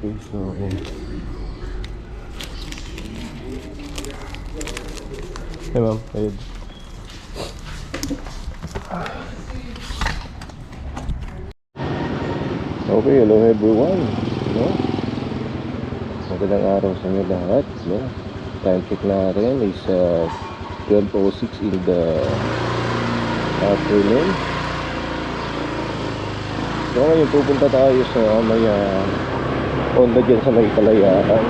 Okay, so... Hey ma'am, ayun. Okay, hello everyone. No? Magandang araw sa inyo lahat. No? Time check natin is uh, 12.06 in the afternoon. So ngayon pupunta tayo sa may uh, Honda dyan sa may kalayaan.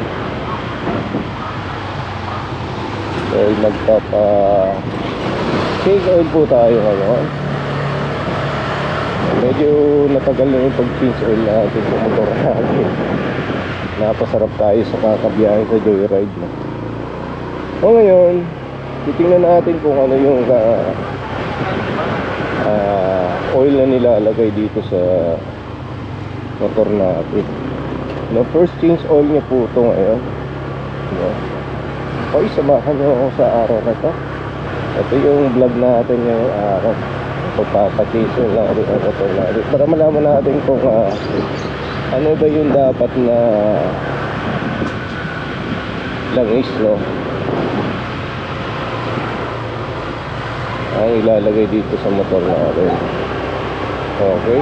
Dahil nagpapa change oil po tayo ngayon. Medyo natagal na yung pag-change oil natin sa motor natin. Napasarap tayo sa kakabiyahe sa joyride. No? O ngayon, titingnan natin kung ano yung uh, uh, oil na nilalagay dito sa motor natin. No, first change oil niya po ito ngayon. No? Okay, samahan niyo ako sa araw na to. Ito yung vlog natin ngayong araw. Pagpapatiso lang rin ang natin. Para malaman natin kung ah, ano ba yung dapat na langis, no? Ang ilalagay dito sa motor natin. Okay,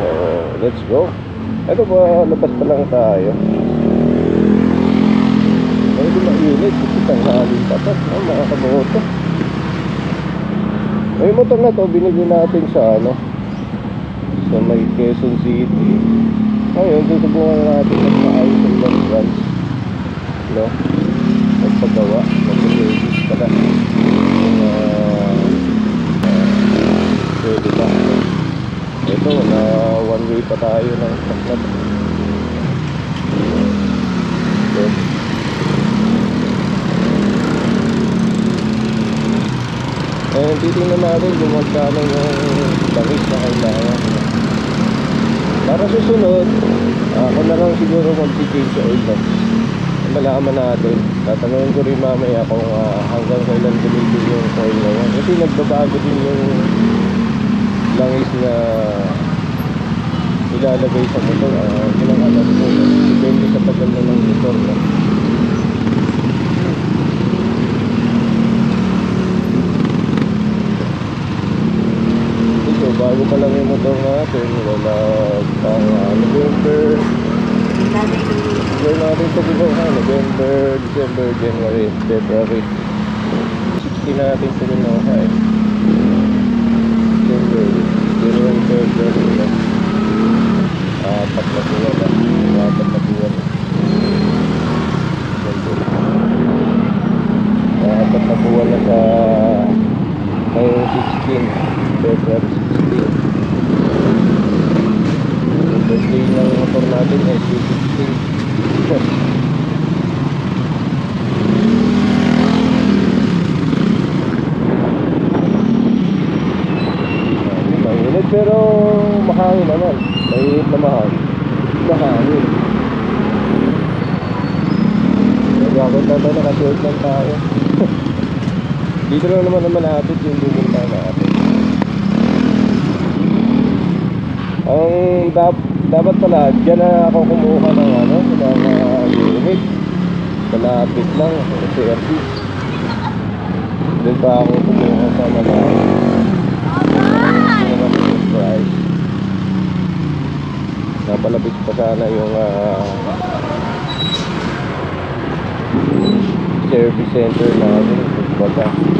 so let's go. Ano ba, labas pa lang tayo. Medyo mainit, kasi tanghalin pa to, no, mga kamoto. Yung motor na to, binili natin sa ano, sa may Quezon City. Ngayon, susubukan natin magpaayos ng ibang branch. No? Magpagawa, mag-service pala. Yung, uh, uh, pwede ba? Ito, na one way pa tayo ng to. So, eh, titingnan natin kung magkano yung langis na kailangan. Para susunod, ako na lang siguro mag-change sa oil box. Malaman natin. Tatanungin ko rin mamaya kung ah, hanggang kailan gamitin yung oil na yan. Kasi nagbabago din yung langis na ilalagay sa motor. Uh, ilang alam ko. Depende sa tagal na ng motor. No? Ito, bago pa lang yung motor natin. Wala pang uh, November. November natin ito ginawa. November, December, January, February. 60 natin ito ginawa eh. December, January, February. Apat na buwan na. Buwan. Na buwan na sa ngayon 16 February 16 yung birthday ng motor natin ay 16 Mainit pero mahangin naman Mainit na mahal Mahangin Nagkakot na tayo nakasuot lang tayo Dito lang naman naman natin yung pupunta natin. Ang dap dapat pala, dyan na ako kumuha ng ano, ng uh, unit. Malapit lang, sa service. Doon pa ako kumuha sa mga price. Napalapit pa sana yung ah, service center natin. Bata.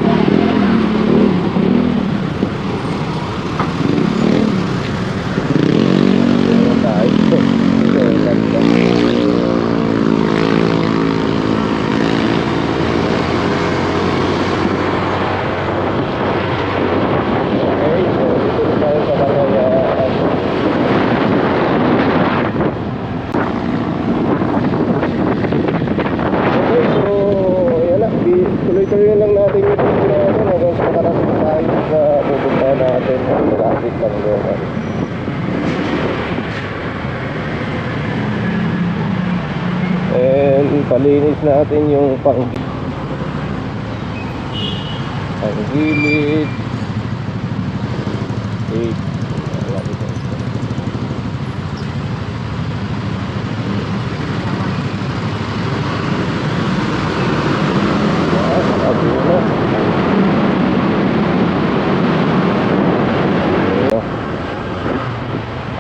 natin yung pang pang gilid. Eight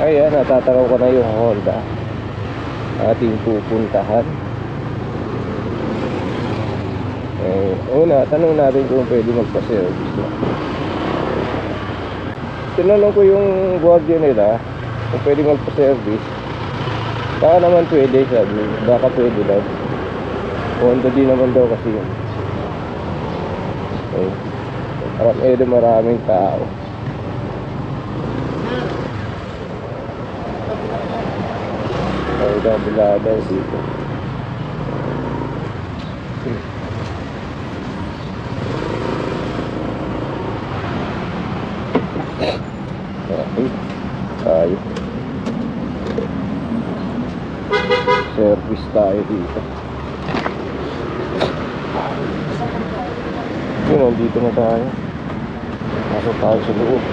Ayan, natataraw ko na yung Honda. Ating pupuntahan. Eh, una, tanong natin kung pwede magpa-service na. Tinanong ko yung guardia nila kung pwede magpa-service. Baka naman pwede, sabi. Baka pwede daw. Honda din naman daw kasi yun. Okay. Parang eh, maraming tao. Ay, daw dito. Okay. Tayo. Service tayo dito. Yun, nandito na tayo. Pasok tayo sa loob.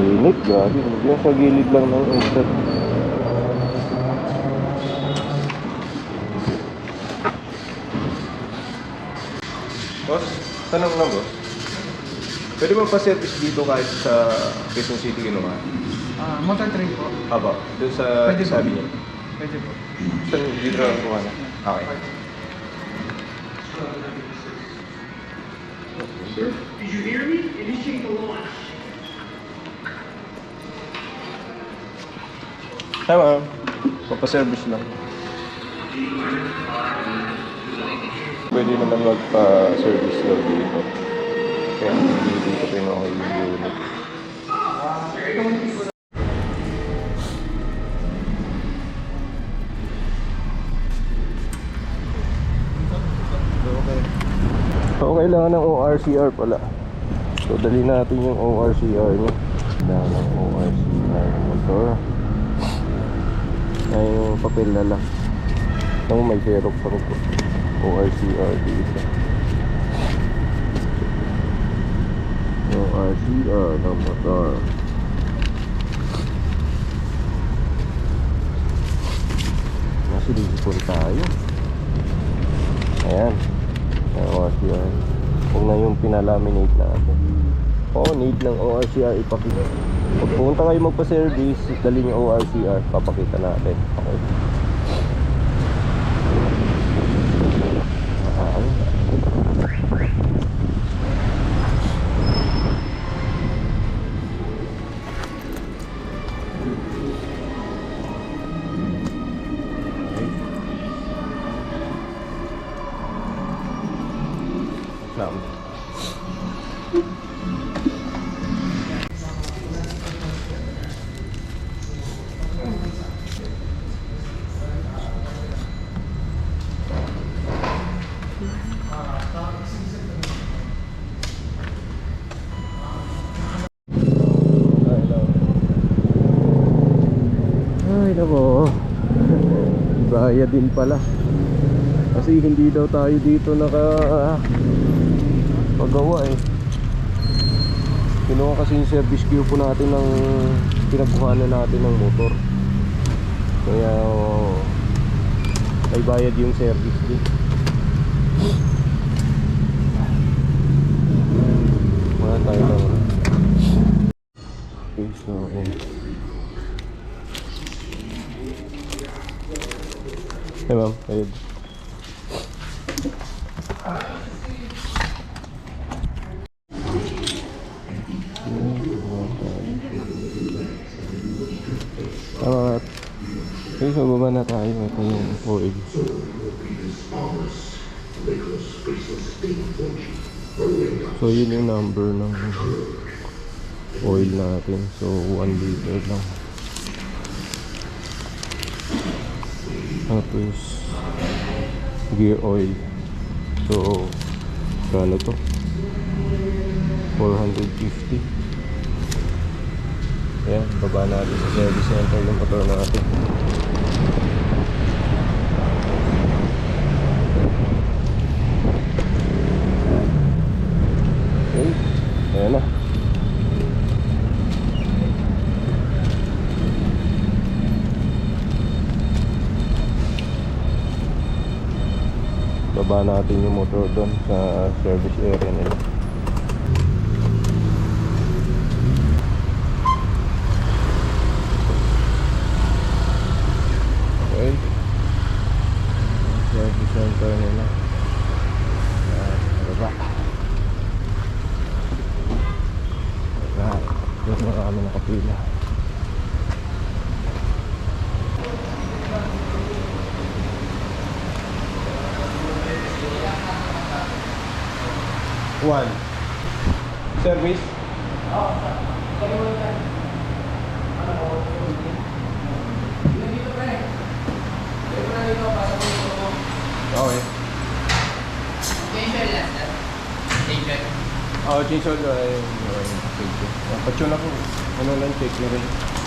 Init, grabe. Diyan sa gilid lang ng exit. Boss, tanong lang boss. Pwede mo pa service dito kahit sa Quezon City ginawa? Ah, motor train po. Aba, doon sa Pwede po. sabi niya. Pwede po. Saan dito lang kuha na? Okay. Did you hear me? Initiate the launch. Ma'am. Papaservice lang. Pwede naman magpa-service daw dito. Kaya hindi dito pinuha yung unit. Kailangan ng ORCR pala. So, dali natin yung ORCR niya. Kailangan ng ORCR motor. Ay, yung papel na lang. Nang may xerox ako po. ORCR dito. ORCR ng motor. Nasa po tayo. Ayan. ORCR. Huwag na yung pinalaminate natin. Oo, need ng ORCR ipakita. Pag pumunta kayo magpa-service, dali yung ORCR, papakita natin. Okay. Nako. Bayad din pala. Kasi hindi daw tayo dito naka pagawa eh. Kinuha kasi yung service queue po natin ng pinagkuhanan natin ng motor. Kaya may bayad yung service din. Wala tayo lang. Okay, so eh. Hey ma'am, ayun. Salamat. Okay, so baba na tayo. Ito yung oil. So yun yung number ng oil natin. So 1 liter lang. Tapos gear oil. So kano to? 450. Ayan, baba natin sa service center ng motor natin. baba natin yung motor doon sa service area nila. Okay. Service center nila. Baba. Baba doon marami nakapila. One. Service? Okay. Oh, change oil ay change oil. Patyon ako. Ano lang check nyo rin.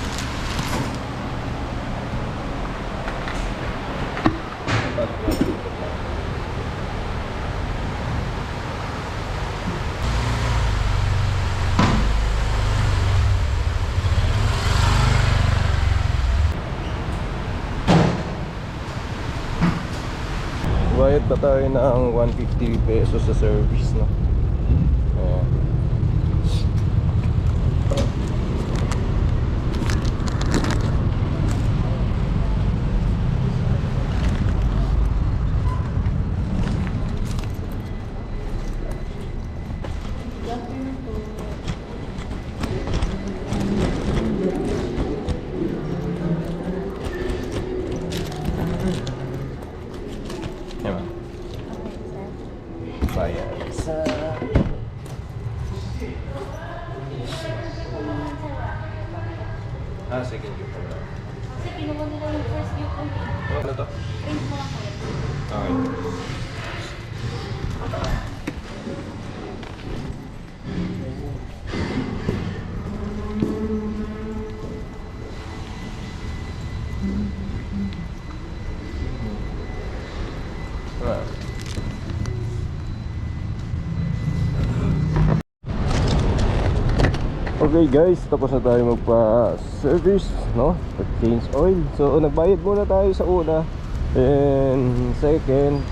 Pa tayo ng 150 pesos sa service, no? Ayan. Ayan. Bayad. Sa... Ah, second view pala. Kasi kinuha nila yung first view ko. Ano to? Print mo lang. Okay. Okay guys, tapos na tayo magpa-service, no? Pag-change oil. So, nagbayad muna tayo sa una. And second,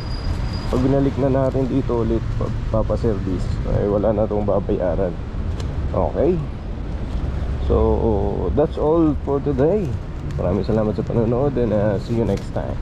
pag binalik na natin dito ulit papa-service, ay wala na itong babayaran. Okay? So, that's all for today. Maraming salamat sa panonood and uh, see you next time.